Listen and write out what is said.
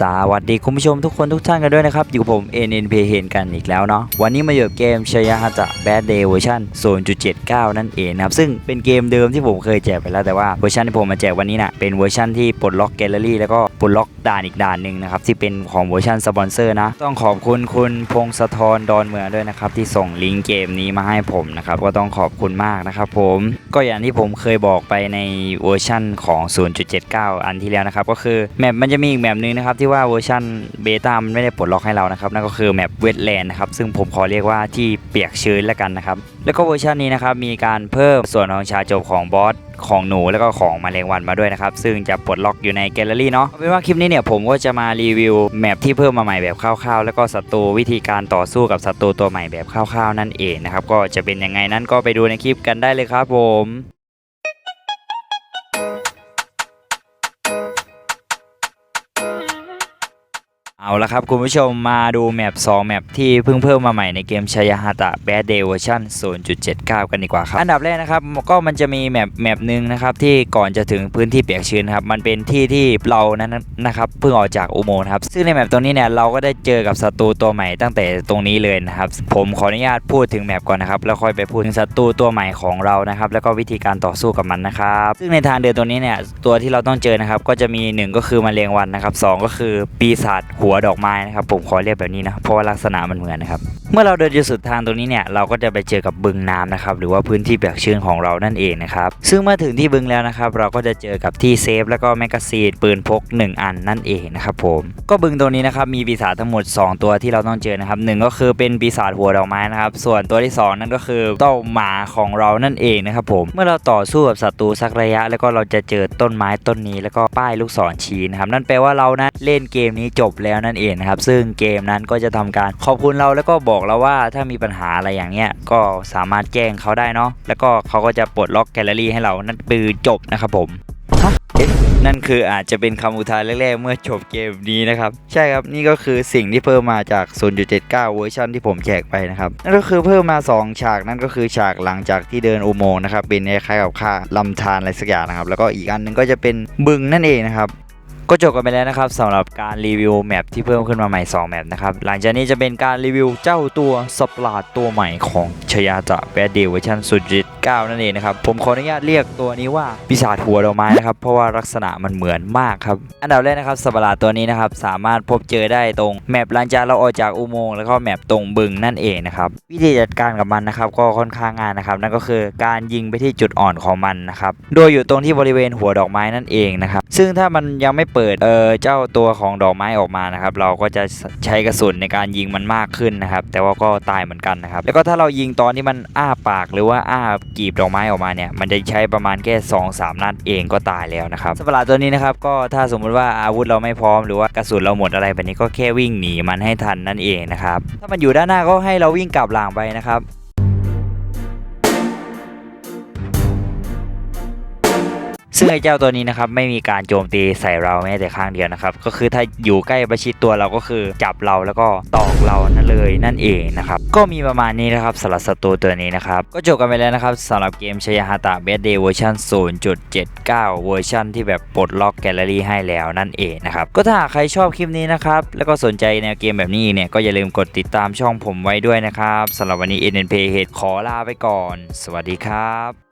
สวัสดีคุณผู้ชมทุกคนทุกท่านกันด้วยนะครับ อยู่ผม NNP เห็นกันอีกแล้วเนาะวันนี้มาอยู่กับเกมชยาฮาจะ Bad Day เวอร์ชัน0.79 นั่นเองนะครับ ซึ่งเป็นเกมเดิมที่ผมเคยแจกไปแล้วแต่ว่าเวอร์ชันที่ผมมาแจกวันนี้นะ่ะเป็นเวอร์ชันที่ปลดล็อกแกลเลอรี่แล้วก็ปลดล็อกด่านอีกด่านหนึ่งนะครับ ที่เป็นของเวอร์ชันสปอนเซอร์นะ ต้องขอบคุณคุณพงศธรดอนเมืองด้วยนะครับที่ส่งลิงก์เกมนี้มาให้ผมนะครับก็ต้องขอบคุณมากนะครับผมก็อย่างที่ผมเคยบอกไปในเวอร์ชันของ 0.79 อันที่แล้วนะครับก็คือแมปมันจะมีอีกแมปหนึงนะครับที่ว่าเวอร์ชันเบต้ามันไม่ได้ปลดล็อกให้เรานะครับนั่นก็คือแมปเวทแลนด์นะครับซึ่งผมขอเรียกว่าที่เปียกชื้นแล้วกันนะครับแล้วก็เวอร์ชันนี้นะครับมีการเพิ่มส่วนของชาจบของบอสของหนูแล้วก็ของแมลงวันมาด้วยนะครับ ซึ่งจะปลดล็อกอยู่ในแกลเลอรี่เนาะเอาเป็นว่าคลิปนี้เนี่ยผมก็จะมารีวิวแมปที่เพิ่มมาใหม่แบบคร่าวๆ แล้วก็ศัตรูวิธีการต่อสู้กับศัตรูตัวใหม่แบบคร่าวๆ นั่นเองนะครับก็จะเป็นยังไงนั้นก็ไปดูในคลิปกันได้เลยครับผม เอาละครับคุณผู้ชมมาดูแมป2แมปที่เพิ่งเพิ่มมาใหม่ในเกมชายาฮาตะ Bad Day เวอร์ชัน0.79 กันดีกว่าครับ อันดับแรกนะครับก็มันจะมีแมปแมปหนึ่งนะครับที่ก่อนจะถึงพื้นที่เปียกชื้นครับมันเป็นที่ที่เรานั้นนะครับเพิ่งออกจากอุโมงค์นครับซึ่งในแมปตรงนี้เนี่ยเราก็ได้เจอกับศัตรูตัวใหม่ตั้งแต่ตรงนี้เลยนะครับผมขออนุญาตพูดถึงแมปก่อนนะครับแล้วค่อยไปพูดถึงศัตรูตัวใหม่ของเรานะครับแล้วก็วิธีการต่อสู้กับมันนะครับซึ่งในทางเดินตัวนี้เนี่ยตัวที่เราต้องเจอนะครับก็จะมีหนึ่งก็คือแมลงวันนะครับสองก็คือปีศาจหัวดอกไม้นะครับ ผมขอเรียกแบบนี้นะเพราะว่าลักษณะมันเหมือนนะครับเมื่อเราเดินจนสุดทางตรงนี้เนี่ยเราก็จะไปเจอกับบึงน้ำนะครับหรือว่าพื้นที่เปียกชื้นของเรานั่นเองนะครับซึ่งเมื่อถึงที่บึงแล้วนะครับเราก็จะเจอกับที่เซฟแล้วก็แมกกาซีนปืนพก 1 อันนั่นเองนะครับผมก็บึงตรงนี้นะครับมีปีศาจทั้งหมด 2 ตัวที่เราต้องเจอนะครับหนึ่งก็คือเป็นปีศาจหัวดอกไม้นะครับส่วนตัวที่สองนั่นก็คือเต้าหมาของเรานั่นเองนะครับผมเมื่อเราต่อสู้กับศัตรูสักระยะ แล้วก็เราจะเจอต้นไม้ต้นนี้แล้วก็ป้ายลูกศรชี้นะครับนั่นแปลว่าเรานะเล่นเกมนี้จบแล้วนั่นเองนะครับซึ่งเกมนั้นก็จะทำการขอบคุณเราแล้วก็บอกเราว่าถ้ามีปัญหาอะไรอย่างเงี้ยก็สามารถแจ้งเขาได้เนาะแล้วก็เขาก็จะปลดล็อกแกลเลอรี่ให้เรานั่นคือจบนะครับผมนั่นคืออาจจะเป็นคำอุทานแรกๆ เมื่อจบเกมนี้นะครับ ใช่ครับนี่ก็คือสิ่งที่เพิ่มมาจาก 0.79 เวอร์ชันที่ผมแจกไปนะครับ นั่นก็คือเพิ่มมา 2 ฉากนั่นก็คือฉากหลังจากที่เดินอุโมงค์นะครับเป็นคล้ายๆกับค่าลำธารอะไรสักอย่างนะครับ แล้วก็อีกอันหนึงก็จะเป็นบึงนั่นเองนะครับ ก็จบกันไปแล้วนะครับสำหรับการรีวิวแมปที่เพิ่มขึ้นมาใหม่ 2 แมปนะครับ หลังจากนี้จะเป็นการรีวิวเจ้าตัวสปลาดตัวใหม่ของ ชยาจะแบดเดเวอร์ชันสุดจิต9นั่นเองนะครับ ผมขออนุญาตเรียกตัวนี้ว่าปีศาจหัวดอกไม้นะครับ เพราะว่าลักษณะมันเหมือนมากครับ อันดับแรกนะครับสปลาดตัวนี้นะครับ สามารถพบเจอได้ตรงแมปหลังจากเราออกจากอุโมงค์แล้วก็แมปตรงบึงนั่นเองนะครับ วิธีจัดการกับมันนะครับ ก็ค่อนข้างง่ายนะครับ นั่นก็คือการยิงไปที่จุดอ่อนของมันนะครับ โดยอยู่ตรงที่บริเวณหัวดอกไม้นั่นเองนะครับ ซึ่งถ้ามันยังไม่เปิดเออเจ้าตัวของดอกไม้ออกมานะครับ เราก็จะใช้กระสุนในการยิงมันมากขึ้นนะครับ แต่ว่าก็ตายเหมือนกันนะครับ แล้วก็ถ้าเรายิงตอนอนที่มันอ้าปากหรือว่าอ้ากีบดอกไม้ออกมาเนี่ยมันจะใช้ประมาณแค่2อสามนัดเองก็ตายแล้วนะครับสัตว์ประหลาดตัวนี้นะครับก็ถ้าสมมุติว่าอาวุธเราไม่พร้อมหรือว่ากระสุนเราหมดอะไรแบบนี้ก็แค่วิ่งหนีมันให้ทันนั่นเองนะครับถ้ามันอยู่ด้านหน้าก็ให้เราวิ่งกลับหลังไปนะครับ ซึ่งไอ้เจ้าตัวนี้นะครับไม่มีการโจมตีใส่เราแม้แต่ข้างเดียวนะครับก็คือถ้าอยู่ใกล้ประชิดตัวเราก็คือจับเราแล้วก็ตอกเรานั่นเลยนั่นเองนะครับก็มีประมาณนี้นะครับสำหรับศัตรูตัวนี้นะครับก็จบกันไปแล้วนะครับสำหรับเกมชยาฮาตะเบสเดย์เวอร์ชัน0.79 เวอร์ชันที่แบบปลดล็อกแกลเลอรี่ให้แล้วนั่นเองนะครับก็ถ้าใครชอบคลิปนี้นะครับแล้วก็สนใจแนวเกมแบบนี้อีกเนี่ยก็อย่าลืมกดติดตามช่องผมไว้ด้วยนะครับสำหรับวันนี้ NNP เหตุขอลาไปก่อน สวัสดีครับ